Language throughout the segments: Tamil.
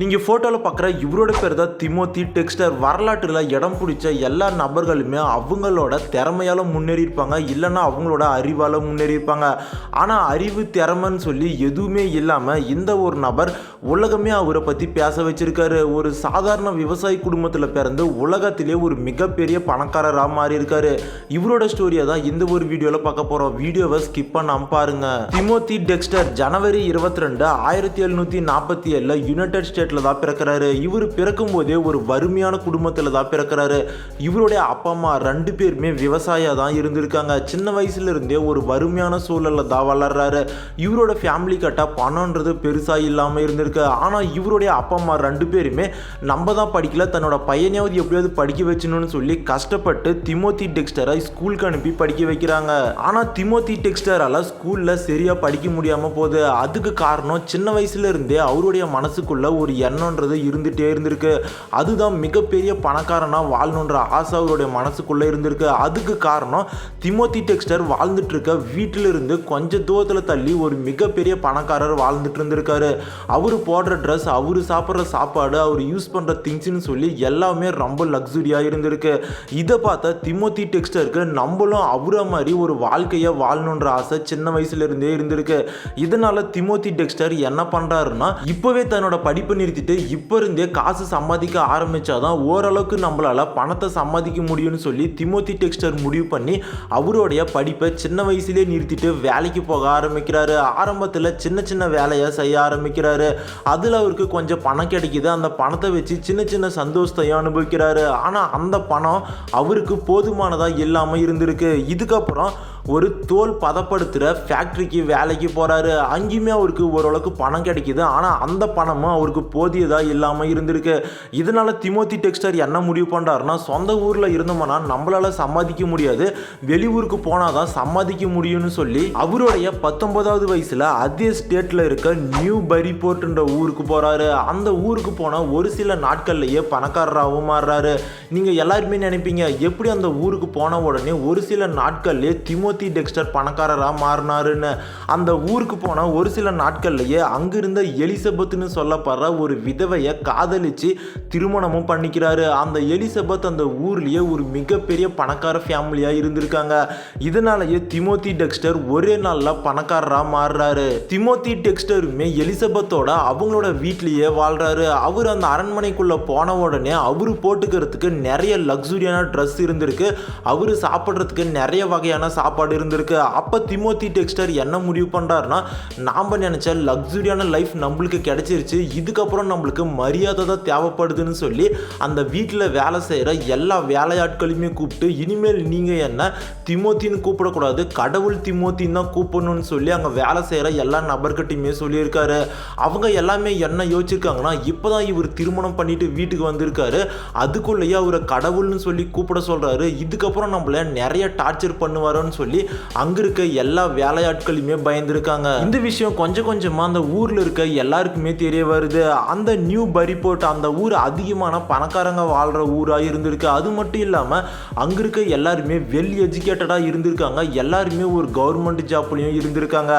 நீங்கள் ஃபோட்டோவில் பார்க்குற இவரோட பேர் தான் திமோத்தி டெக்ஸ்டர் வரலாற்றில் இடம் பிடிச்ச எல்லா நபர்களுமே அவங்களோட திறமையால் முன்னேறி இருப்பாங்க இல்லைன்னா அவங்களோட அறிவால் முன்னேறியிருப்பாங்க. ஆனால் அறிவு திறமைன்னு சொல்லி எதுவுமே இல்லாமல் இந்த ஒரு நபர் உலகமே அவரை பற்றி பேச வச்சுருக்காரு. ஒரு சாதாரண விவசாய குடும்பத்தில் பிறந்து உலகத்திலே ஒரு மிகப்பெரிய பணக்காரராக மாறி இருக்காரு இவரோட ஸ்டோரியை தான் இந்த ஒரு வீடியோவில் பார்க்க போகிறோம் வீடியோவை ஸ்கிப் பண்ணாமல் பாருங்கள் திமோத்தி டெக்ஸ்டர் ஜனவரி இருபத்தி ரெண்டு ஆயிரத்தி எழுநூற்றி நாற்பத்தி ஏழில் யுனைடெட் ஸ்டேட் ஸ்டேட்டில் தான் பிறக்கிறாரு. இவர் பிறக்கும் போதே ஒரு வறுமையான குடும்பத்தில் தான் பிறக்கிறாரு. இவருடைய அப்பா அம்மா ரெண்டு பேருமே விவசாயியாக தான் இருந்திருக்காங்க. சின்ன வயசுல இருந்தே ஒரு வறுமையான சூழலில் தான் வளர்றாரு. இவரோட ஃபேமிலி கட்ட பணம்ன்றது பெருசாக இல்லாமல் இருந்திருக்கு. ஆனால் இவருடைய அப்பா அம்மா ரெண்டு பேருமே நம்ம தான் படிக்கல தன்னோட பையனையாவது எப்படியாவது படிக்க வச்சணும்னு சொல்லி கஷ்டப்பட்டு திமோத்தி டெக்ஸ்டரை ஸ்கூலுக்கு அனுப்பி படிக்க வைக்கிறாங்க. ஆனால் திமோத்தி டெக்ஸ்டரால் ஸ்கூலில் சரியாக படிக்க முடியாமல் போகுது. அதுக்கு காரணம் சின்ன வயசுலேருந்தே அவருடைய மனசுக்குள்ள ஒரு எண்ணம்ன்றது இருந்துகிட்டே இருந்திருக்கு. அதுதான் மிகப்பெரிய பணக்காரனாக வாழணுன்ற ஆசை அவருடைய மனசுக்குள்ளே இருந்திருக்கு. அதுக்கு காரணம் திமோத்தி டெக்ஸ்டர் வாழ்ந்துட்டு இருக்க வீட்டில இருந்து கொஞ்சம் தூரத்தில் தள்ளி ஒரு மிகப்பெரிய பணக்காரர் வாழ்ந்துட்டு இருந்திருக்காரு அவர் போடுற ட்ரெஸ் அவர் சாப்பிட்ற சாப்பாடு அவர் யூஸ் பண்ணுற திங்ஸ்னு சொல்லி எல்லாமே ரொம்ப லக்ஸுரியாக இருந்திருக்கு. இதை பார்த்தா திமோத்தி டெக்ஸ்டருக்கு நம்மளும் அவரை மாதிரி ஒரு வாழ்க்கையை வாழணுன்ற ஆசை சின்ன வயசுலேருந்தே இருந்திருக்கு. இதனால் திமோத்தி டெக்ஸ்டர் என்ன பண்ணுறாருன்னா இப்போவே தன்னோட படிப்பு நிறுத்திட்டு இப்போ இருந்தே காசு சம்பாதிக்க ஆரம்பிச்சாதான் ஓரளவுக்கு நம்மளால் பணத்தை சம்பாதிக்க முடியும்னு சொல்லி திமோத்தி டெக்ஸ்டர் முடிவு பண்ணி அவருடைய படிப்பை சின்ன வயசுலேயே நிறுத்திட்டு வேலைக்கு போக ஆரம்பிக்கிறாரு. ஆரம்பத்தில் சின்ன சின்ன வேலையை செய்ய ஆரம்பிக்கிறாரு. அதில் அவருக்கு கொஞ்சம் பணம் கிடைக்கிது. அந்த பணத்தை வச்சு சின்ன சின்ன சந்தோஷத்தையும் அனுபவிக்கிறாரு. ஆனால் அந்த பணம் அவருக்கு போதுமானதாக இல்லாமல் இருந்திருக்கு. இதுக்கப்புறம் ஒரு தோல் பதப்படுத்துகிற ஃபேக்ட்ரிக்கு வேலைக்கு போகிறாரு அங்கேயுமே அவருக்கு ஓரளவுக்கு பணம் கிடைக்கிது. ஆனால் அந்த பணமும் அவருக்கு போதியதாக இல்லாமல் இருந்திருக்கு. இதனால் திமோத்தி டெக்ஸ்டர் என்ன முடிவு பண்ணுறாருன்னா சொந்த ஊரில் இருந்தோம்னா நம்மளால் சம்பாதிக்க முடியாது. வெளியூருக்கு போனால் தான் சம்பாதிக்க முடியும்னு சொல்லி அவருடைய பத்தொன்பதாவது வயசில் அதே ஸ்டேட்டில் இருக்க நியூ பரிபோர்ட்ன்ற ஊருக்கு போகிறாரு அந்த ஊருக்கு போனால் ஒரு சில நாட்கள்லேயே பணக்காரராகவும் மாறுறாரு. நீங்கள் எல்லாருமே நினைப்பீங்க எப்படி அந்த ஊருக்கு போன உடனே ஒரு சில நாட்கள்லேயே திமோ திமோத்தி டெக்ஸ்டர் பணக்காரராக மாறினாருன்னு. அந்த ஊருக்கு போன ஒரு சில நாட்கள்லேயே அங்கிருந்த எலிசபெத்னு சொல்லப்படுற ஒரு விதவையை காதலித்து திருமணமும் பண்ணிக்கிறாரு. அந்த எலிசபெத் அந்த ஊர்லேயே ஒரு மிகப்பெரிய பணக்கார ஃபேமிலியாக இருந்திருக்காங்க. இதனாலேயே திமோத்தி டெக்ஸ்டர் ஒரே நாளில் பணக்காரராக மாறுறாரு. திமோத்தி டெக்ஸ்டருமே எலிசபெத்தோட அவங்களோட வீட்லேயே வாழ்கிறாரு அவர் அந்த அரண்மனைக்குள்ளே போன உடனே அவர் போட்டுக்கிறதுக்கு நிறைய லக்ஸுரியான ட்ரெஸ் இருந்திருக்கு. அவர் சாப்பிட்றதுக்கு நிறைய வகையான சாப்பாடு இருந்திருக்கு. அப்போ திமோத்தி டெக்ஸ்டர் என்ன முடிவு பண்ணுறாருன்னா நாம் நினச்ச லக்ஸுரியான லைஃப் நம்மளுக்கு கிடச்சிருச்சு. இதுக்கப்புறம் நம்மளுக்கு மரியாதை தான் தேவைப்படுதுன்னு சொல்லி அந்த வீட்டில் வேலை செய்கிற எல்லா வேலையாட்களையுமே கூப்பிட்டு இனிமேல் நீங்கள் என்ன திமோத்தின்னு கூப்பிடக்கூடாது கடவுள் திமோத்தின்னு தான் கூப்பிடணும்னு சொல்லி அங்கே வேலை செய்கிற எல்லா நபர்கிட்டையுமே சொல்லியிருக்காரு. அவங்க எல்லாமே என்ன யோசிச்சிருக்காங்கன்னா இப்போ தான் இவர் திருமணம் பண்ணிட்டு வீட்டுக்கு வந்திருக்காரு. அதுக்குள்ளேயே அவரை கடவுள்னு சொல்லி கூப்பிட சொல்கிறாரு இதுக்கப்புறம் நம்மள நிறைய டார்ச்சர் பண்ணுவாரோன்னு சொல்லி அங்கே இருக்க எல்லா வேலையாட்களுமே பயந்துருக்காங்க. இந்த விஷயம் கொஞ்சம் கொஞ்சமாக அந்த ஊரில் இருக்க எல்லாருக்குமே தெரிய வருது. அந்த நியூ பரிபோர்ட் அந்த ஊர் அதிகமான பணக்காரங்க வாழ்கிற ஊராக இருந்திருக்கு. அது மட்டும் இல்லாமல் அங்கே இருக்க எல்லாருமே வெல் எஜுகேட்டடாக இருந்திருக்காங்க. எல்லாருமே ஒரு கவர்மெண்ட் ஜாப்லேயும் இருந்திருக்காங்க.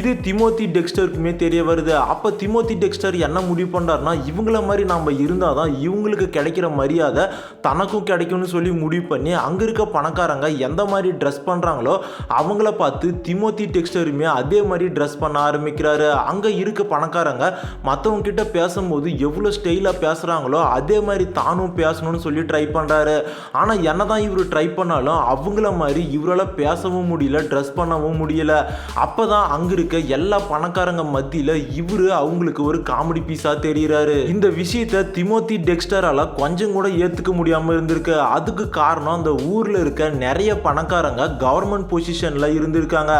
இது திமோத்தி டெக்ஸ்டருக்குமே தெரிய வருது. அப்போ திமோத்தி டெக்ஸ்டர் என்ன முடிவு பண்ணுறாருனா இவங்கள மாதிரி நம்ம இருந்தால் தான் இவங்களுக்கு கிடைக்கிற மரியாதை தனக்கும் கிடைக்கும்னு சொல்லி முடிவு பண்ணி அங்கே இருக்க பணக்காரங்க எந்த மாதிரி ட்ரெஸ் பண்ணுறாங்களோ அவங்கள பார்த்து திமோத்தி டெக்ஸ்டருமே அதே மாதிரி ட்ரெஸ் பண்ண ஆரம்பிக்கிறாரு. அங்கே இருக்க பணக்காரங்க மற்றவங்க கிட்ட பேசும்போது எவ்வளோ ஸ்டைலாக பேசுகிறாங்களோ அதே மாதிரி தானும் பேசணும்னு சொல்லி ட்ரை பண்ணுறாரு ஆனால் என்ன தான் இவர் ட்ரை பண்ணாலும் அவங்கள மாதிரி இவரால் பேசவும் முடியல ட்ரெஸ் பண்ணவும் முடியல. அப்போ தான் அங்கே இருக்க எல்லா பணக்காரங்க மத்தியில் இவர் அவங்களுக்கு ஒரு காமெடி பீஸாக தெரிகிறாரு இந்த விஷயத்த திமோத்தி டெக்ஸ்டரால் கொஞ்சம் கூட ஏற்றுக்க முடியாமல் இருந்திருக்கு. அதுக்கு காரணம் அந்த ஊரில் இருக்க நிறைய பணக்காரங்க கவர்மெண்ட் பொசிஷனில் இருந்திருக்காங்க.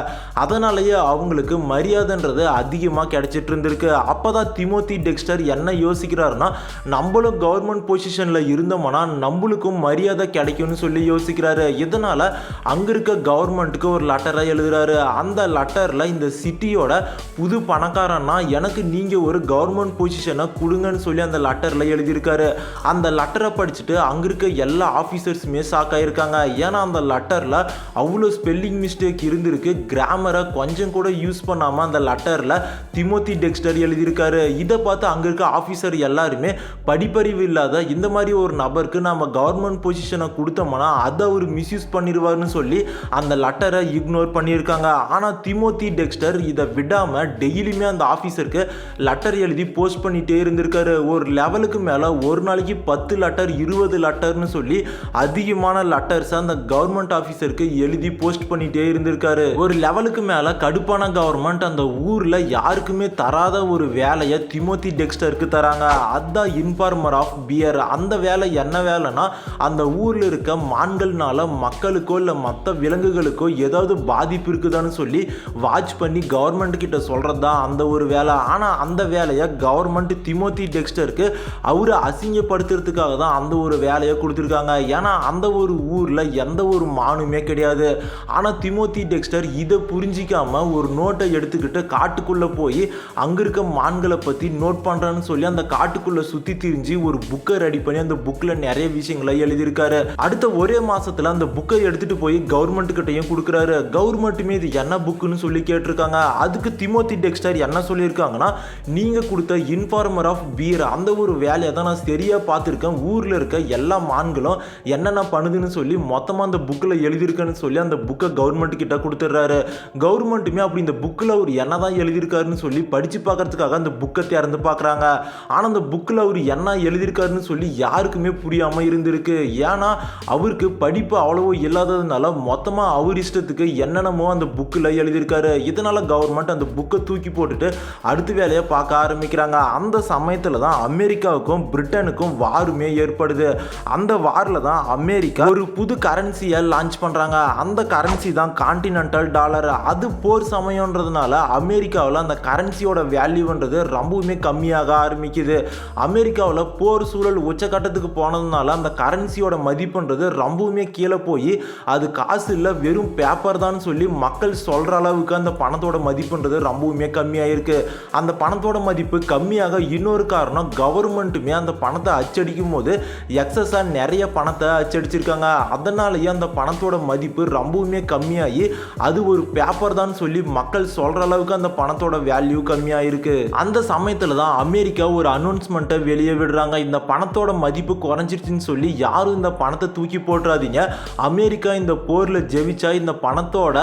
அதனாலேயே அவங்களுக்கு மரியாதைன்றது அதிகமாக கிடைச்சிட்டு இருந்திருக்கு அப்போ தான் திமோத்தி டெக்ஸ்டர் என்ன யோசிக்கிறாருன்னா நம்மளும் கவர்மெண்ட் பொசிஷனில் இருந்தோம்னா நம்மளுக்கும் மரியாதை கிடைக்கும்னு சொல்லி யோசிக்கிறாரு. இதனால் அங்கே இருக்க கவர்மெண்ட்டுக்கு ஒரு லெட்டரை எழுதுறாரு. அந்த லெட்டரில் இந்த சிட்டியோட புது பணக்காரன்னா எனக்கு நீங்கள் ஒரு கவர்மெண்ட் பொசிஷனை கொடுங்கன்னு சொல்லி அந்த லெட்டரில் எழுதியிருக்காரு. அந்த லெட்டரை படிச்சுட்டு அங்கே இருக்க எல்லா ஆஃபீஸர்ஸுமே ஷாக் ஆகியிருக்காங்க ஏன்னா அந்த லெட்டரில் அவ்வளோ ஸ்பெல்லிங் மிஸ்டேக் இருந்திருக்கு. கிராமரை கொஞ்சம் கூட யூஸ் பண்ணாமல் அந்த லெட்டரில் திமோத்தி டெக்ஸ்டர் எழுதியிருக்காரு. இதை பார்த்து அங்கே இருக்க ஆஃபீஸர் எல்லாருமே படிப்பறிவு இல்லாத இந்த மாதிரி ஒரு நபருக்கு நம்ம கவர்மெண்ட் பொசிஷனை கொடுத்தோம்னா அதை அவர் மிஸ்யூஸ் பண்ணிடுவார்னு சொல்லி அந்த லெட்டரை இக்னோர் பண்ணியிருக்காங்க. ஆனால் திமோத்தி டெக்ஸ்டர் இதை விடாமல் டெய்லியுமே அந்த ஆஃபீஸருக்கு லெட்டர் எழுதி போஸ்ட் பண்ணிகிட்டே இருந்திருக்காரு. ஒரு லெவலுக்கு மேலே ஒரு நாளைக்கு பத்து லெட்டர் இருபது லெட்டர்னு சொல்லி அதிகமான லெட்டர்ஸ் அந்த கவர்மெண்ட் ஆஃபீஸருக்கு எழுதி போஸ்ட் போஸ்ட் பண்ணிட்டே இருந்திருக்காரு. ஒரு லெவலுக்கு மேலே கடுப்பான கவர்மெண்ட் அந்த ஊரில் யாருக்குமே தராத ஒரு வேலையை திமோத்தி டெக்ஸ்டருக்கு தராங்க. அதுதான் இன்ஃபார்மர் ஆஃப் பியர். அந்த வேலை என்ன வேலைன்னா அந்த ஊரில் இருக்க மான்கள்னால மக்களுக்கோ இல்லை மற்ற விலங்குகளுக்கோ ஏதாவது பாதிப்பு இருக்குதான்னு சொல்லி வாட்ச் பண்ணி கவர்மெண்ட் கிட்ட சொல்கிறது தான் அந்த ஒரு வேலை. ஆனால் அந்த வேலையை கவர்மெண்ட் திமோத்தி டெக்ஸ்டருக்கு அவரை அசிங்கப்படுத்துறதுக்காக தான் அந்த ஒரு வேலையை கொடுத்துருக்காங்க. ஏன்னா அந்த ஒரு ஊரில் எந்த ஒரு மானுமே கிடையாது. ஆனால் திமோத்தி டெக்ஸ்டர் இதை புரிஞ்சிக்காமல் ஒரு நோட்டை எடுத்துக்கிட்டு காட்டுக்குள்ளே போய் அங்கே இருக்க மான்களை பற்றி நோட் பண்ணுறான்னு சொல்லி அந்த காட்டுக்குள்ளே சுற்றி திரிஞ்சு ஒரு புக்கை ரெடி பண்ணி அந்த புக்கில் நிறைய விஷயங்களை எழுதியிருக்காரு. அடுத்த ஒரே மாதத்தில் அந்த புக்கை எடுத்துகிட்டு போய் கவர்மெண்ட் கிட்டையும் கொடுக்குறாரு. கவர்மெண்ட்டுமே இது என்ன புக்குன்னு சொல்லி கேட்டிருக்காங்க. அதுக்கு திமோத்தி டெக்ஸ்டர் என்ன சொல்லியிருக்காங்கன்னா நீங்கள் கொடுத்த இன்ஃபார்மர் ஆஃப் பீர் அந்த ஒரு வேலையை தான் நான் சரியாக பார்த்துருக்கேன். ஊரில் இருக்க எல்லா மான்களும் என்னென்ன பண்ணுதுன்னு சொல்லி மொத்தமாக அந்த புக்கில் எழுதியிருக்கேன்னு சொல்லி அந்த புக்கை கவர்மெண்ட் கிட்ட கொடுத்துட்றாரு. கவர்மெண்ட்டுமே அப்படி இந்த புக்கில் அவர் என்ன தான் எழுதியிருக்காருன்னு சொல்லி படித்து பார்க்கறதுக்காக அந்த புக்கை திறந்து பார்க்குறாங்க. ஆனால் அந்த புக்கில் அவர் என்ன எழுதியிருக்காருன்னு சொல்லி யாருக்குமே புரியாமல் இருந்திருக்கு. ஏன்னா அவருக்கு படிப்பு அவ்வளவோ இல்லாததுனால மொத்தமாக அவர் இஷ்டத்துக்கு என்னென்னமோ அந்த புக்கில் எழுதியிருக்காரு. இதனால் கவர்மெண்ட் அந்த புக்கை தூக்கி போட்டுட்டு அடுத்த வேலையை பார்க்க ஆரம்பிக்கிறாங்க. அந்த சமயத்தில் தான் அமெரிக்காவுக்கும் பிரிட்டனுக்கும் வாருமே ஏற்படுது. அந்த வாரில் தான் அமெரிக்கா ஒரு புது கரன்சியை லான்ச் பண்ணுறாங்க அந்த கரன்சி கரன்சி தான் கான்டினென்டல் டாலர் அது போர் சமயம்ன்றதுனால அமெரிக்காவில் அந்த கரன்சியோட வேல்யூன்றது ரொம்பவுமே கம்மியாக ஆரம்பிக்குது. அமெரிக்காவில் போர் சூழல் உச்சக்கட்டத்துக்கு போனதுனால அந்த கரன்சியோட மதிப்புன்றது ரொம்பவுமே கீழே போய் அது காசு இல்லை வெறும் பேப்பர் தான் சொல்லி மக்கள் சொல்கிற அளவுக்கு அந்த பணத்தோட மதிப்புன்றது ரொம்பவுமே கம்மியாயிருக்கு. அந்த பணத்தோட மதிப்பு கம்மியாக இன்னொரு காரணம் கவர்மெண்ட்டுமே அந்த பணத்தை அச்சடிக்கும் போது எக்ஸஸாக நிறைய பணத்தை அச்சடிச்சிருக்காங்க. அதனாலேயே அந்த பணத்தோட மதிப்பு ரொம்பவுமே கம்மியாகி அது ஒரு பேப்பர் தான் சொல்லி மக்கள் சொல்கிற அளவுக்கு அந்த பணத்தோட வேல்யூ கம்மியாக இருக்குது அந்த சமயத்தில் தான் அமெரிக்கா ஒரு அனௌன்ஸ்மெண்ட்டை வெளியே விடுறாங்க. இந்த பணத்தோட மதிப்பு குறைஞ்சிருச்சுன்னு சொல்லி யாரும் இந்த பணத்தை தூக்கி போட்டுறாதீங்க. அமெரிக்கா இந்த போரில் ஜெயிச்சா இந்த பணத்தோட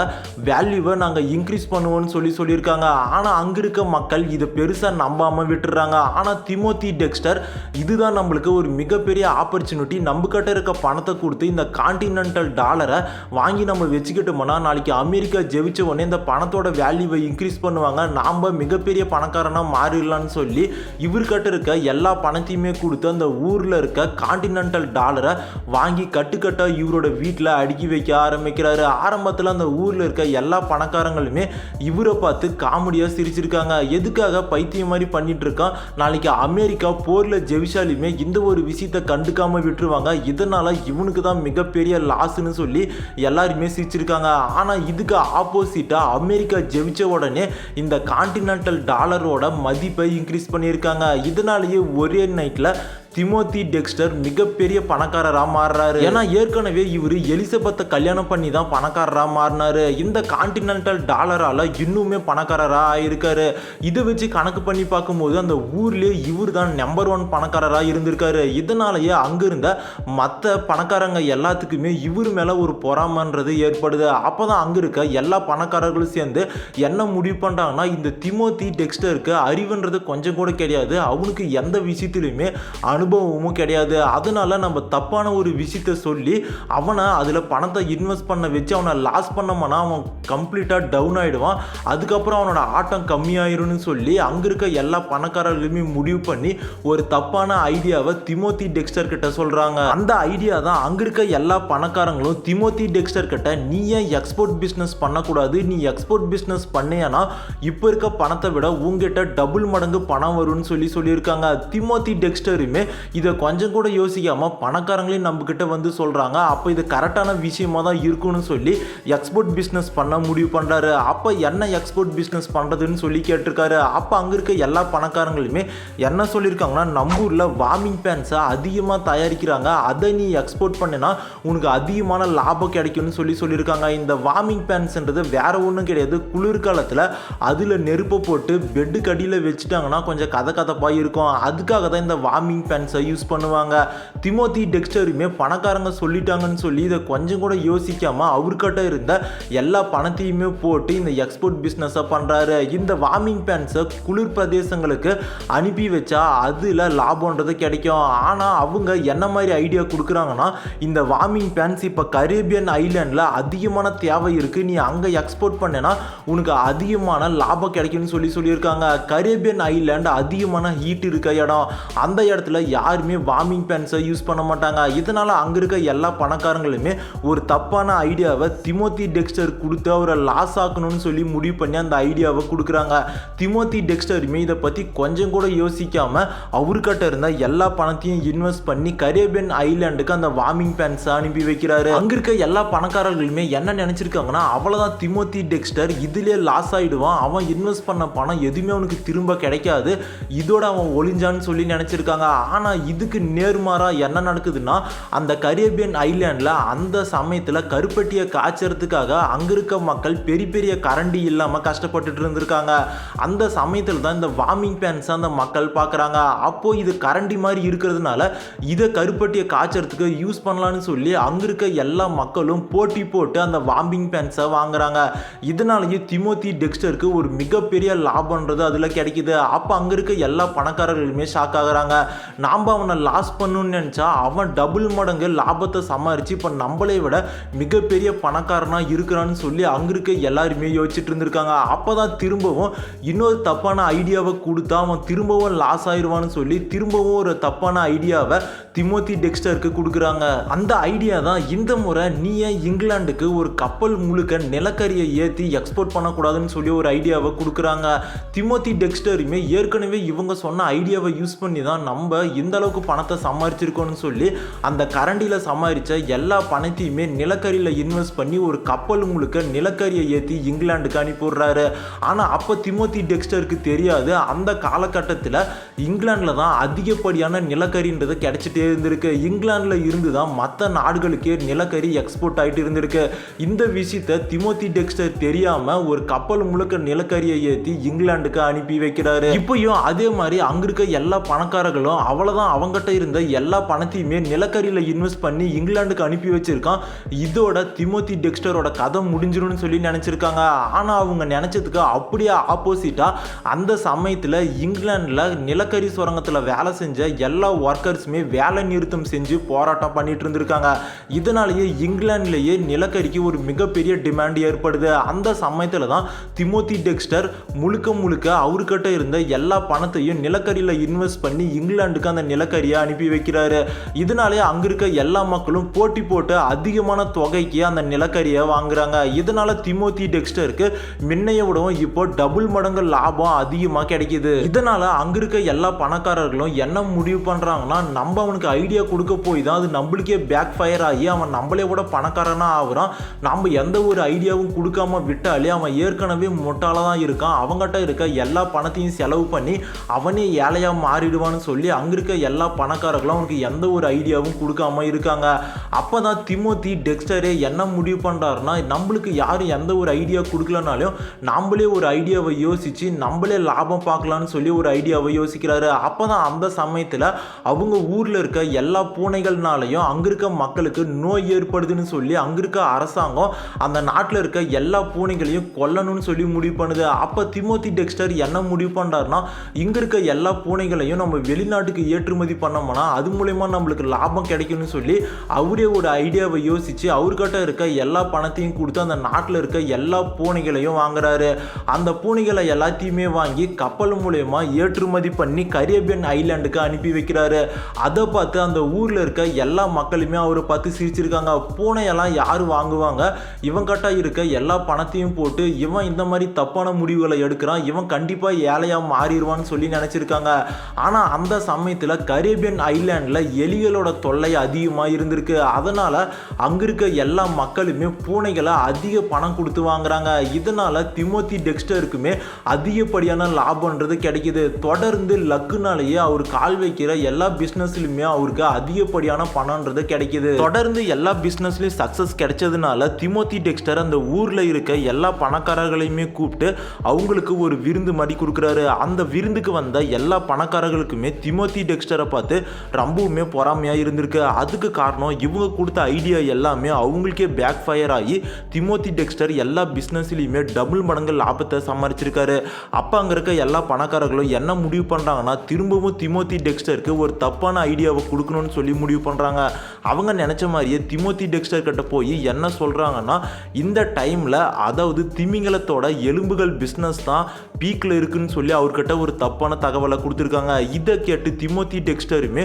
வேல்யூவை நாங்கள் இன்க்ரீஸ் பண்ணுவோம்னு சொல்லி சொல்லியிருக்காங்க. ஆனால் அங்கே இருக்க மக்கள் இதை பெருசாக நம்பாமல் விட்டுறாங்க. ஆனால் திமோத்தி டெக்ஸ்டர் இதுதான் நம்மளுக்கு ஒரு மிகப்பெரிய ஆப்பர்ச்சுனிட்டி நம்ம கிட்ட இருக்க பணத்தை கொடுத்து இந்த கான்டினென்டல் டாலரை வாங்கி நம்ம வச்சுக்கிட்டோம்னா நாளைக்கு அமெரிக்கா ஜெயிச்ச உடனே இந்த பணத்தோட வேல்யூவை இன்க்ரீஸ் பண்ணுவாங்க. நாம் மிகப்பெரிய பணக்காரனாக மாறிடலான்னு சொல்லி இவர்கிட்ட இருக்க எல்லா பணத்தையுமே கொடுத்து அந்த ஊரில் இருக்க காண்டினென்டல் டாலரை வாங்கி கட்டுக்கட்டாக இவரோட வீட்டில் அடுக்கி வைக்க ஆரம்பிக்கிறாரு. ஆரம்பத்தில் அந்த ஊரில் இருக்க எல்லா பணக்காரங்களுமே இவரை பார்த்து காமெடியாக சிரிச்சிருக்காங்க. எதுக்காக பைத்தியம் மாதிரி பண்ணிட்டு இருக்கான்? நாளைக்கு அமெரிக்கா போரில் ஜெயிச்சாலுமே இந்த ஒரு விஷயத்தை கண்டுக்காமல் விட்டுருவாங்க. இதனால் இவனுக்கு தான் மிகப்பெரிய லாஸ்ன்னு சொல்லி எல்லாருமே சிரிச்சிருக்காங்க ஆனால் இதுக்கு ஆப்போசிட்டாக அமெரிக்கா ஜெயிச்ச உடனே இந்த கான்டினென்டல் டாலரோட மதிப்பை இன்க்ரீஸ் பண்ணியிருக்காங்க. இதனாலேயே ஒரே நைட்டில் திமோத்தி டெக்ஸ்டர் மிகப்பெரிய பணக்காரராக மாறுறாரு. ஏன்னா ஏற்கனவே இவர் எலிசபெத்தை கல்யாணம் பண்ணி தான் பணக்காரராக மாறினாரு. இந்த கான்டினென்டல் டாலரால் இன்னுமே பணக்காரராக ஆயிருக்காரு. இதை வச்சு கணக்கு பண்ணி பார்க்கும்போது அந்த ஊர்லேயே இவர் தான் நம்பர் ஒன் பணக்காரராக இருந்திருக்காரு. இதனாலேயே அங்கே இருந்த மற்ற பணக்காரங்க எல்லாத்துக்குமே இவர் மேலே ஒரு பொறாமன்றது ஏற்படுது. அப்போ தான் அங்கே இருக்க எல்லா பணக்காரர்களும் சேர்ந்து என்ன முடிவு பண்ணுறாங்கன்னா இந்த திமோத்தி டெக்ஸ்டருக்கு அறிவுன்றது கொஞ்சம் கூட கிடையாது. அவனுக்கு எந்த விஷயத்துலையுமே அனுபவமும் கிடையாது. அதனால நம்ம தப்பான ஒரு விஷயத்த சொல்லி அவனை அதில் பணத்தை இன்வெஸ்ட் பண்ண வச்சு அவனை லாஸ் பண்ணோம்னா அவன் கம்ப்ளீட்டாக டவுன் ஆகிடுவான் அதுக்கப்புறம் அவனோட ஆட்டம் கம்மியாயிரும்னு சொல்லி அங்கே இருக்க எல்லா பணக்காரர்களுமே முடிவு பண்ணி ஒரு தப்பான ஐடியாவை திமோத்தி டெக்ஸ்டர் கிட்ட சொல்கிறாங்க அந்த ஐடியா தான் அங்கே இருக்க எல்லா பணக்காரங்களும் திமோத்தி டெக்ஸ்டர் கிட்ட நீ ஏன் எக்ஸ்போர்ட் பிஸ்னஸ் பண்ணக்கூடாது? நீ எக்ஸ்போர்ட் பிஸ்னஸ் பண்ணேனா இப்போ இருக்க பணத்தை விட உங்ககிட்ட டபுள் மடங்கு பணம் வரும்னு சொல்லி சொல்லியிருக்காங்க. திமோத்தி டெக்ஸ்டருமே இதை கொஞ்சம் கூட யோசிக்காமல் பணக்காரங்களையும் நம்மக்கிட்ட வந்து சொல்கிறாங்க அப்போ இது கரெக்டான விஷயமா தான் இருக்கும்னு சொல்லி எக்ஸ்போர்ட் பிஸ்னஸ் பண்ண முடிவு பண்ணுறாரு அப்போ என்ன எக்ஸ்போர்ட் பிஸ்னஸ் பண்ணுறதுன்னு சொல்லி கேட்டிருக்காரு. அப்போ அங்கே இருக்க எல்லா பணக்காரங்களுமே என்ன சொல்லியிருக்காங்கன்னா நம்ம ஊரில் வார்மிங் பேன்ஸை அதிகமாக தயாரிக்கிறாங்க. அதை நீ எக்ஸ்போர்ட் பண்ணினா உனக்கு அதிகமான லாபம் கிடைக்கும்னு சொல்லி சொல்லியிருக்காங்க. இந்த வார்மிங் பேன்ஸ்ன்றது வேற ஒன்றும் கிடையாது. குளிர்காலத்தில் அதில் நெருப்பை போட்டு பெட்டுக்கு அடியில் வச்சுட்டாங்கன்னா கொஞ்சம் கதை கதப்பாக இருக்கும். அதுக்காக தான் இந்த வார்மிங் பேன்ஸை யூஸ் பண்ணுவாங்க. திமோத்தி டெக்ஸ்டருமே பணக்காரங்க சொல்லிட்டாங்கன்னு சொல்லி இதை கொஞ்சம் கூட யோசிக்காமல் அவர்கிட்ட இருந்த எல்லா பணத்தையுமே போட்டு இந்த எக்ஸ்போர்ட் பிஸ்னஸை பண்ணுறாரு இந்த வார்மிங் ஃபேன்ஸை குளிர் பிரதேசங்களுக்கு அனுப்பி வச்சா அதில் லாபம்ன்றது கிடைக்கும். ஆனால் அவங்க என்ன மாதிரி ஐடியா கொடுக்குறாங்கன்னா இந்த வார்மிங் ஃபேன்ஸ் இப்போ கரேபியன் ஐலாண்டில் அதிகமான தேவை இருக்குது நீ அங்கே எக்ஸ்போர்ட் பண்ணேன்னா உனக்கு அதிகமான லாபம் கிடைக்கும்னு சொல்லி சொல்லியிருக்காங்க. கரேபியன் ஐலாண்டு அதிகமான ஹீட் இருக்க இடம். அந்த இடத்துல யாருமே வார்மிங் பேன்ஸை யூஸ் பண்ண மாட்டாங்க. இதனால் அங்கே இருக்க எல்லா பணக்காரங்களுமே ஒரு தப்பான ஐடியாவை திமோத்தி டெக்ஸ்டர் கொடுத்து அவரை லாஸ் ஆக்கணும்னு சொல்லி முடிவு பண்ணி அந்த ஐடியாவை கொடுக்குறாங்க. திமோத்தி டெக்ஸ்டருமே இதை பற்றி கொஞ்சம் கூட யோசிக்காமல் அவர்கிட்ட இருந்த எல்லா பணத்தையும் இன்வெஸ்ட் பண்ணி கரேபியன் ஐலாண்டுக்கு அந்த வார்மிங் பேன்ஸை அனுப்பி வைக்கிறாரு. அங்கே இருக்க எல்லா பணக்காரர்களுமே என்ன நினச்சிருக்காங்கன்னா அவ்வளோதான் திமோத்தி டெக்ஸ்டர் இதுலேயே லாஸ் ஆகிடுவான் அவன் இன்வெஸ்ட் பண்ண பணம் எதுவுமே அவனுக்கு திரும்ப கிடைக்காது. இதோட அவன் ஒளிஞ்சான்னு சொல்லி நினச்சிருக்காங்க. ஆனால் ஆனால் இதுக்கு நேர்மாறாக என்ன நடக்குதுன்னா அந்த கரேபியன் ஐலேண்டில் அந்த சமயத்தில் கருப்பட்டியை காய்ச்சறதுக்காக அங்கே இருக்க மக்கள் பெரிய பெரிய கரண்டி இல்லாமல் கஷ்டப்பட்டுட்டு இருந்திருக்காங்க. அந்த சமயத்தில் தான் இந்த வார்மிங் பேன்ஸ் அந்த மக்கள் பார்க்குறாங்க அப்போ இது கரண்டி மாதிரி இருக்கிறதுனால இதை கருப்பட்டியை காய்ச்சறதுக்கு யூஸ் பண்ணலான்னு சொல்லி அங்கே இருக்க எல்லா மக்களும் போட்டி போட்டு அந்த வார்மிங் பேன்ஸை வாங்குறாங்க. இதனாலேயே திமோத்தி டெக்ஸ்டருக்கு ஒரு மிகப்பெரிய லாபம்ன்றது அதில் கிடைக்குது. அப்போ அங்கே இருக்க எல்லா பணக்காரர்களுமே ஷாக் ஆகுறாங்க. நாம் அவனை லாஸ் பண்ணணும்னு நினச்சா அவன் டபுள் மடங்கு லாபத்தை சமாளித்து இப்போ நம்மளை விட மிகப்பெரிய பணக்காரனாக இருக்கிறான்னு சொல்லி அங்கே இருக்க எல்லாருமே யோசிச்சுட்டு இருந்திருக்காங்க. அப்போ தான் திரும்பவும் இன்னொரு தப்பான ஐடியாவை கொடுத்தா அவன் திரும்பவும் லாஸ் ஆயிடுவான்னு சொல்லி திரும்பவும் ஒரு தப்பான ஐடியாவை திமோத்தி டெக்ஸ்டருக்கு கொடுக்குறாங்க. அந்த ஐடியா தான் இந்த முறை நீ ஏன் இங்கிலாந்துக்கு ஒரு கப்பல் முழுக்க நிலக்கரியை ஏற்றி எக்ஸ்போர்ட் பண்ணக்கூடாதுன்னு சொல்லி ஒரு ஐடியாவை கொடுக்குறாங்க. திமோத்தி டெக்ஸ்டருமே ஏற்கனவே இவங்க சொன்ன ஐடியாவை யூஸ் பண்ணி தான் நம்ம இந்த அளவுக்கு பணத்தை சம்பாரிச்சிருக்கோன்னு சொல்லி அந்த கரண்டியில் சம்பாரித்த எல்லா பணத்தையுமே நிலக்கரியில் இன்வெஸ்ட் பண்ணி ஒரு கப்பல் முழுக்க நிலக்கரியை ஏற்றி இங்கிலாந்துக்கு அனுப்பிடுறாரு ஆனால் அப்போ திமோத்தி டெக்ஸ்டருக்கு தெரியாது. அந்த காலகட்டத்தில் இங்கிலாந்தில் தான் அதிகப்படியான நிலக்கரின்றது கிடச்சிட்டே இருந்திருக்கு. இங்கிலாந்தில் இருந்து தான் மற்ற நாடுகளுக்கே நிலக்கரி எக்ஸ்போர்ட் ஆகிட்டு இருந்திருக்கு. இந்த விஷயத்தை திமோத்தி டெக்ஸ்டர் தெரியாமல் ஒரு கப்பல் முழுக்க நிலக்கரியை ஏற்றி இங்கிலாந்துக்கு அனுப்பி வைக்கிறாரு. இப்பயும் அதே மாதிரி அங்கிருக்க எல்லா பணக்காரர்களும் அவ்வளோதான் அவங்ககிட்ட இருந்த எல்லா பணத்தையுமே நிலக்கரியில் இன்வெஸ்ட் பண்ணி இங்கிலாந்துக்கு அனுப்பி வச்சுருக்கான். இதோட திமோத்தி டெக்ஸ்டரோட கதை முடிஞ்சிடும்னு சொல்லி நினச்சிருக்காங்க. ஆனால் அவங்க நினச்சதுக்கு அப்படியே ஆப்போசிட்டாக அந்த சமயத்தில் இங்கிலாந்தில் நிலக்கரி சுரங்கத்தில் வேலை செஞ்ச எல்லா ஒர்க்கர்ஸுமே வேலை நிறுத்தம் செஞ்சு போராட்டம் பண்ணிட்டு இருந்திருக்காங்க. இதனாலேயே இங்கிலாந்துலேயே நிலக்கரிக்கு ஒரு மிகப்பெரிய டிமாண்ட் ஏற்படுது. அந்த சமயத்தில் தான் திமோத்தி டெக்ஸ்டர் முழுக்க முழுக்க அவர்கிட்ட இருந்த எல்லா பணத்தையும் நிலக்கரியில் இன்வெஸ்ட் பண்ணி இங்கிலாந்துக்கு அந்த நிலக்கரியை அனுப்பி வைக்கிறாரு. இதனாலே அங்க இருக்க எல்லா மக்களும் போட்டி போட்டு அதிகமான தொகைக்கு அந்த நிலக்கரியை வாங்குறாங்க. இதனால திமோத்தி டெக்ஸ்டருக்கு முன்னைய விடவும் இப்போ டபுள் மடங்கு லாபம் அதிகமாக கிடைக்குது. இதனால அங்க இருக்க எல்லா பணக்காரர்களும் என்ன முடிவு பண்றாங்கன்னா நம்ம அவனுக்கு ஐடியா கொடுக்க போய் தான் அது நம்மளுக்கே பேக் ஃபயர் ஆகி அவன் நம்மளே விட பணக்காரனா ஆகுறான். நம்ம எந்த ஒரு ஐடியாவும் கொடுக்காம விட்டாலே அவன் ஏற்கனவே முட்டாள தான் இருக்கான். அவங்ககிட்ட இருக்க எல்லா பணத்தையும் செலவு பண்ணி அவனே ஏழையா மாறிடுவான்னு சொல்லி அங்க இருக்க எல்லா பணக்காரர்களும் அவனுக்கு எந்த ஒரு ஐடியாவும் கொடுக்காம இருக்காங்க. அப்போ தான் திமோத்தி டெக்ஸ்டரே என்ன முடிவு பண்ணுறாருன்னா நம்மளுக்கு யாரும் எந்த ஒரு ஐடியா கொடுக்கலனாலும் நம்மளே ஒரு ஐடியாவை யோசித்து நம்மளே லாபம் பார்க்கலான்னு சொல்லி ஒரு ஐடியாவை யோசிக்கிறாரு. அப்பதான் அந்த சமயத்தில் அவங்க ஊரில் இருக்க எல்லா பூனைகள்னாலையும் அங்கே இருக்க மக்களுக்கு நோய் ஏற்படுதுன்னு சொல்லி அங்கே இருக்க அரசாங்கம் அந்த நாட்டில் இருக்க எல்லா பூனைகளையும் கொல்லணும்னு சொல்லி முடிவு பண்ணுது. அப்போ திமோத்தி டெக்ஸ்டர் என்ன முடிவு பண்ணுறாருன்னா இங்கே இருக்க எல்லா பூனைகளையும் நம்ம வெளிநாட்டுக்கு ஏற்றுமதி பண்ணோம்னா அது மூலயமா நம்மளுக்கு லாபம் கிடைக்கும்னு சொல்லி அவரே ஒரு ஐடியாவை யோசித்து அவர்கிட்ட இருக்க எல்லா பணத்தையும் கொடுத்து அந்த நாட்டில் இருக்க எல்லா பூனைகளையும் வாங்குறாரு. அந்த பூனைகளை எல்லாத்தையுமே வாங்கி கப்பல் மூலயமா ஏற்றுமதி பண்ணி கரேபியன் ஐலாண்டுக்கு அனுப்பி வைக்கிறாரு. அதை பார்த்து அந்த ஊரில் இருக்க எல்லா மக்களுமே அவரை பார்த்து சிரிச்சிருக்காங்க. பூனையெல்லாம் யார் வாங்குவாங்க? இவங்கிட்ட இருக்க எல்லா பணத்தையும் போட்டு இவன் இந்த மாதிரி தப்பான முடிவுகளை எடுக்கிறான். இவன் கண்டிப்பாக ஏழையாக மாறிடுவான்னு சொல்லி நினச்சிருக்காங்க. ஆனால் அந்த சமயத்தில் சமயத்தில் கரேபியன் ஐலாண்டில் எலிகளோட தொல்லை அதிகமாக இருந்திருக்கு. அதனால் அங்கே இருக்க எல்லா மக்களுமே பூனைகளை அதிக பணம் கொடுத்து வாங்குறாங்க. இதனால் திமோத்தி டெக்ஸ்டருக்குமே அதிகப்படியான லாபம்ன்றது கிடைக்குது. தொடர்ந்து லக்குனாலேயே அவர் கால் வைக்கிற எல்லா பிஸ்னஸ்லையுமே அவருக்கு அதிகப்படியான பணம்ன்றது கிடைக்குது. தொடர்ந்து எல்லா பிஸ்னஸ்லையும் சக்ஸஸ் கிடைச்சதுனால திமோத்தி டெக்ஸ்டர் அந்த ஊரில் இருக்க எல்லா பணக்காரர்களையுமே கூப்பிட்டு அவங்களுக்கு ஒரு விருந்து மாதிரி கொடுக்குறாரு. அந்த விருந்துக்கு வந்த எல்லா பணக்காரர்களுக்குமே திமோத்தி டெக்ஸ்டரை பார்த்து ரொம்பவுமே பொறாமையாக இருந்திருக்கு. அதுக்கு காரணம் இவங்க கொடுத்த ஐடியா எல்லாமே அவங்களுக்கே பேக் ஃபயர் ஆகி திமோத்தி டெக்ஸ்டர் எல்லா பிஸ்னஸ்லேயுமே டபுள் மடங்கு லாபத்தை சம்பாரிச்சிருக்காரு. அப்போ அங்கே இருக்க எல்லா பணக்காரர்களும் என்ன முடிவு பண்ணுறாங்கன்னா திரும்பவும் திமோத்தி டெக்ஸ்டருக்கு ஒரு தப்பான ஐடியாவை கொடுக்கணும்னு சொல்லி முடிவு பண்ணுறாங்க அவங்க நினச்ச மாதிரியே திமோத்தி டெக்ஸ்டர் கிட்ட போய் என்ன சொல்கிறாங்கன்னா இந்த டைமில் அதாவது திமிங்கலத்தோட எலும்புகள் பிஸ்னஸ் தான் பீக்கில் இருக்குன்னு சொல்லி அவர்கிட்ட ஒரு தப்பான தகவலை கொடுத்துருக்காங்க. இதை கேட்டு திமோத்தி டெக்ஸ்டருமே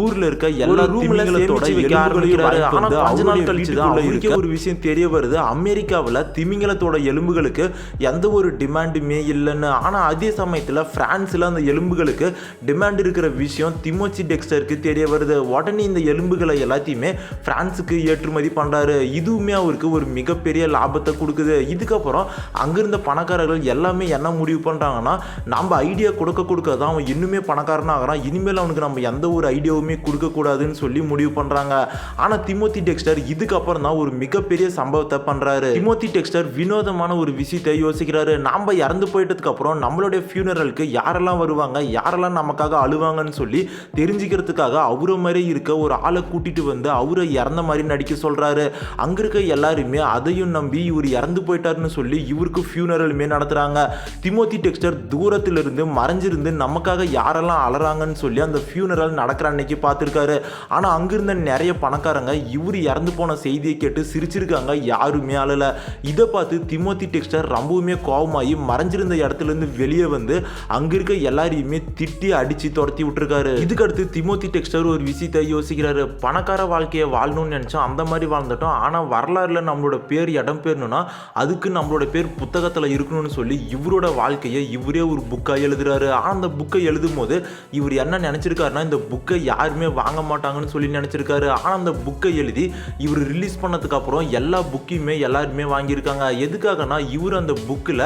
ஊரில் இருக்க எல்லா திமிங்கலத்தோட எலும்புகளையும் கொஞ்ச நாள் கழிச்சு தான் இருக்க ஒரு விஷயம் தெரிய வருது. அமெரிக்காவில் திமிங்கலத்தோட எலும்புகளுக்கு எந்த ஒரு டிமாண்டுமே இல்லைன்னு. ஆனால் அதே சமயத்தில் பிரான்ஸில் அந்த எலும்புகளுக்கு டிமாண்ட் இருக்கிற விஷயம் திமோச்சி டெக்ஸ்டருக்கு தெரிய வருது. உடனே இந்த எலும்புகளை எல்லாத்தையுமே பிரான்ஸுக்கு ஏற்றுமதி பண்ணுறாரு இதுவுமே அவருக்கு ஒரு மிகப்பெரிய லாபத்தை கொடுக்குது. இதுக்கப்புறம் அங்கிருந்த பணக்காரர்கள் எல்லாமே என்ன முடிவு பண்ணுறாங்கன்னா நம்ம ஐடியா கொடுக்க கொடுக்க தான் அவன் இன்னுமே பணக்காரனாக ஆகிறான் இனிமேல் அவனுக்கு நம்ம எந்த ஒரு ஐடியாவுமே கொடுக்கக்கூடாதுன்னு சொல்லி முடிவு பண்ணுறாங்க ஆனால் திமோத்தி டெக்ஸ்டர் இதுக்கப்புறம் தான் ஒரு மிகப்பெரிய சம்பவத்தை பண்ணுறாரு திமோத்தி டெக்ஸ்டர் வினோதமான ஒரு விஷயத்தை யோசிக்கிறாரு. நாம் இறந்து போயிட்டதுக்கு அப்புறம் நம்மளுடைய ஃபியூனரலுக்கு யாரெல்லாம் வருவாங்க? யாரெல்லாம் நமக்காக அழுவாங்கன்னு சொல்லி தெரிஞ்சுக்கிறதுக்காக அவரை மாதிரி இருக்க ஒரு ஆளை கூட்டிட்டு வந்து அவரை இறந்த மாதிரி நடிக்க சொல்றாரு. அங்க இருக்க எல்லாருமே அதையும் நம்பி இவர் இறந்து போயிட்டாருன்னு சொல்லி இவருக்கு ஃபியூனரலுமே நடத்துறாங்க. திமோத்தி டெக்ஸ்டர் தூரத்திலிருந்து மறைஞ்சிருந்து நமக்காக யாரெல்லாம் அலறாங்கன்னு சொல்லி அந்த ஃபியூனரல் நடக்கிற அன்னைக்கு பார்த்துருக்காரு. ஆனால் அங்கிருந்த நிறைய பணக்காரங்க இவர் இறந்து போன செய்தியை கேட்டு சிரிச்சிருக்காங்க. யாருமே அழல. இதை பார்த்து திமோத்தி டெக்ஸ்டர் ரொம்பவுமே கோபமாகி மறைஞ்சிருந்த இடத்துல இருந்து வெளியே வந்து அங்கே இருக்க எல்லாரையுமே திட்டி அடிச்சு துரத்தி விட்டுருக்காரு. இதுக்கடுத்து திமோத்தி டெக்ஸ்டர் ஒரு விஷயத்தை யோசிக்கிறாரு. பணக்கார வாழ்க்கையை வாழணும்னு நினச்சோம். அந்த மாதிரி வாழ்ந்துட்டோம். ஆனால் வரலாறுல நம்மளோட பேர் இடம் பெறணும்னா அதுக்கு நம்மளோட பேர் புத்தகத்தில் இருக்கணும்னு சொல்லி இவரோட வாழ்க்கையை இவரே ஒரு புக்காக எழுதுறாரு. ஆனால் அந்த புக்கை எழுதும் போது இவர் என்ன நினச்சிருக்காருன்னா இந்த புக்கை யாருமே வாங்க மாட்டாங்கன்னு சொல்லி நினச்சிருக்காரு. ஆனால் அந்த புக்கை எழுதி இவர் ரிலீஸ் பண்ணதுக்கப்புறம் எல்லா புக்கையுமே எல்லாருமே வாங்கியிருக்காங்க. எதுக்காகனா இவர் அந்த புக்கில்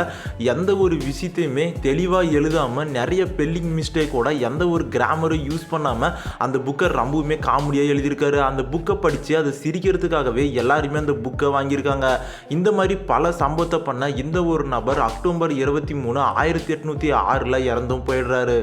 எந்த ஒரு விஷயத்தையுமே தெளிவாக எழுதாமல் நிறைய பெல்லிங் மிஸ்டேக்கோட எந்த ஒரு கிராமரும் யூஸ் பண்ணாமல் அந்த புக்கை ரொம்பவுமே காமெடியாக எழுதியிருக்காரு. அந்த புக்கை படித்து அதை சிரிக்கிறதுக்காகவே எல்லாருமே அந்த புக்கை வாங்கியிருக்காங்க. இந்த மாதிரி பல சம்பவத்தை பண்ண இந்த ஒரு நபர் அக்டோபர் இருபத்தி மூணு ஆயிரத்தி எட்நூற்றி ஆறில் இறந்தும் போயிடுறாரு.